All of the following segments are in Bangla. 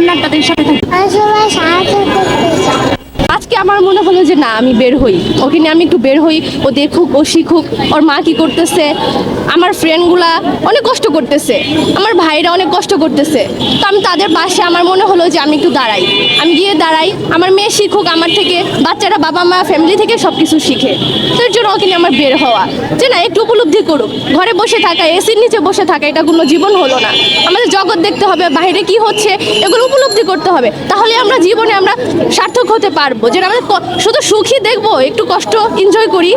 বন্যার তাদের সাথে আমি সবাই সাহায্য করতে চাই আজকে আমার মনে হলো যে না, আমি বের হই। ওকে নিয়ে আমি একটু বের হই, ও দেখুক, ও শিখুক, ওর মা কি করতেছে, আমার ফ্রেন্ডগুলা অনেক কষ্ট করতেছে, আমার ভাইরা অনেক কষ্ট করতেছে। তো আমি তাদের পাশে আমার মনে হলো যে আমি একটু দাঁড়াই। আমি গিয়ে দাঁড়াই, আমার মেয়ে শিখুক, আমার থেকে বাচ্চারা বাবা মা ফ্যামিলি থেকে সব কিছু শিখে। তো এর জন্য ওকে নিয়ে আমার বের হওয়া। যে না, একটু উপলব্ধি করুক। ঘরে বসে থাকা এসির নিচে বসে থাকা, এটা কোনো জীবন হলো না। আমাদের জগৎ দেখতে হবে, বাইরে কি হচ্ছে, এগুলো উপলব্ধি করতে হবে। তাহলে আমরা জীবনে আমরা হতে পারব। যেটা আমরা শুধু সুখী দেখব, একটু কষ্ট এনজয় করি।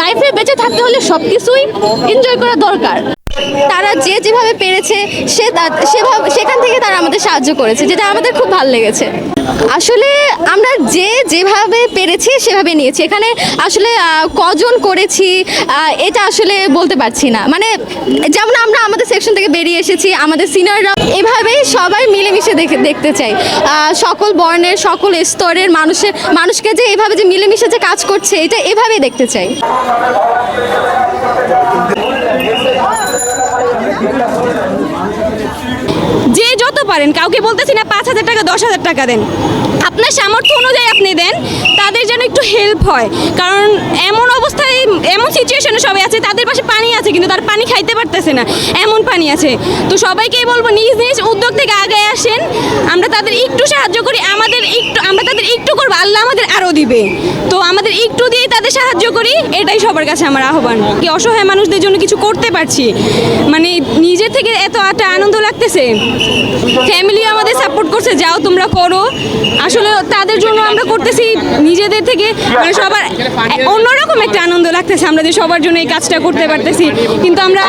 লাইফে বেঁচে থাকতে হলে সব কিছুই এনজয় করা দরকার। তারা যে যেভাবে পেরেছে, সে সেভাবে, সেখান থেকে তারা আমাদের সাহায্য করেছে, যেটা আমাদের খুব ভালো লেগেছে। আসলে আমরা যে যেভাবে পেরেছি, সেভাবে নিয়েছি। এখানে আসলে কজন করেছি এটা আসলে বলতে পারছি না। মানে যেমন আমরা আমাদের সেকশন থেকে বেরিয়ে এসেছি, আমাদের সিনিয়ররা এভাবেই সবাই মিলেমিশে দেখে, দেখতে চাই। সকল বর্ণের, সকল স্তরের মানুষের, মানুষকে যে এভাবে যে মিলেমিশে যে কাজ করছে, এটা এভাবেই দেখতে চাই। যে যত পারেন, কাউকে বলতেছি না পাঁচ হাজার টাকা, দশ হাজার টাকা দেন। আপনার সামর্থ্য অনুযায়ী আপনি দেন, তাদের যেন একটু হেল্প হয়। কারণ এমন অবস্থায়, এমন সিচুয়েশনে সবাই আছে, তাদের পাশে পানি আছে, কিন্তু তার পানি খাইতে পারতেছে না। এমন পানি আছে। তো সবাইকেই বলব, নিজ নিজ উদ্যোগ থেকে আগে আসেন। আমরা তাদের একটু সাহায্য করি, আমাদের করব আল্লাহ আমাদের আরও দিবে। তো আমাদের একটু দিয়েই তাদের সাহায্য করি, এটাই সবার কাছে আমার আহ্বান। কি অসহায় মানুষদের জন্য কিছু করতে পারছি? মানে নিজের থেকে এত একটা আনন্দ লাগতেছে। ফ্যামিলি আমাদের সাপোর্ট করছে, যাও তোমরা করো। আসলে তাদের জন্য আমরা করতেছি নিজেদের থেকে। মানে সবার অন্যরকম একটা আনন্দ লাগতেছে, আমরা যে সবার জন্য এই কাজটা করতে পারতেছি। কিন্তু আমরা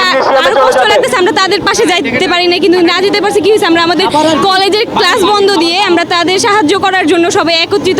আরও কষ্ট লাগতেছে, আমরা তাদের পাশে যাইতে পারি না কিন্তু না যেতে পারছি। কি হয়েছে? আমরা আমাদের কলেজের ক্লাস বন্ধ দিয়ে আমরা তাদের সাহায্য করার জন্য সবাই একত্রিত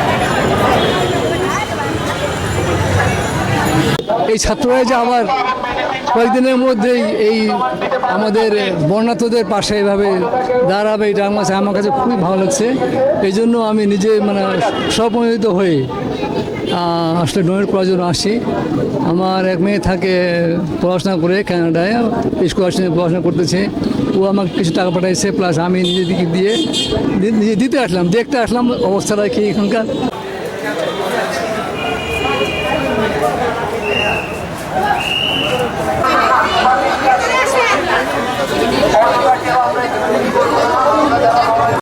এই ছাত্ররা যে আমার কয়েকদিনের মধ্যেই এই আমাদের বর্ণাত্মদের পাশে এভাবে দাঁড়াবে, এটা আমার কাছে আমার কাছে খুবই ভালো লাগছে। এই জন্য আমি নিজে মানে স্বপ্রণোদিত হয়ে আসলে ডোনেট করার জন্য আসি আমার এক মেয়ে থাকে পড়াশোনা করে কানাডায় স্কলারশিপ পড়াশোনা করতেছে। ও আমাকে কিছু টাকা পাঠাইছে, প্লাস আমি নিজে দিকে দিয়ে নিজে দিতে আসলাম। দেখতে আসলাম অবস্থাটা কি এখানকার। Thank you.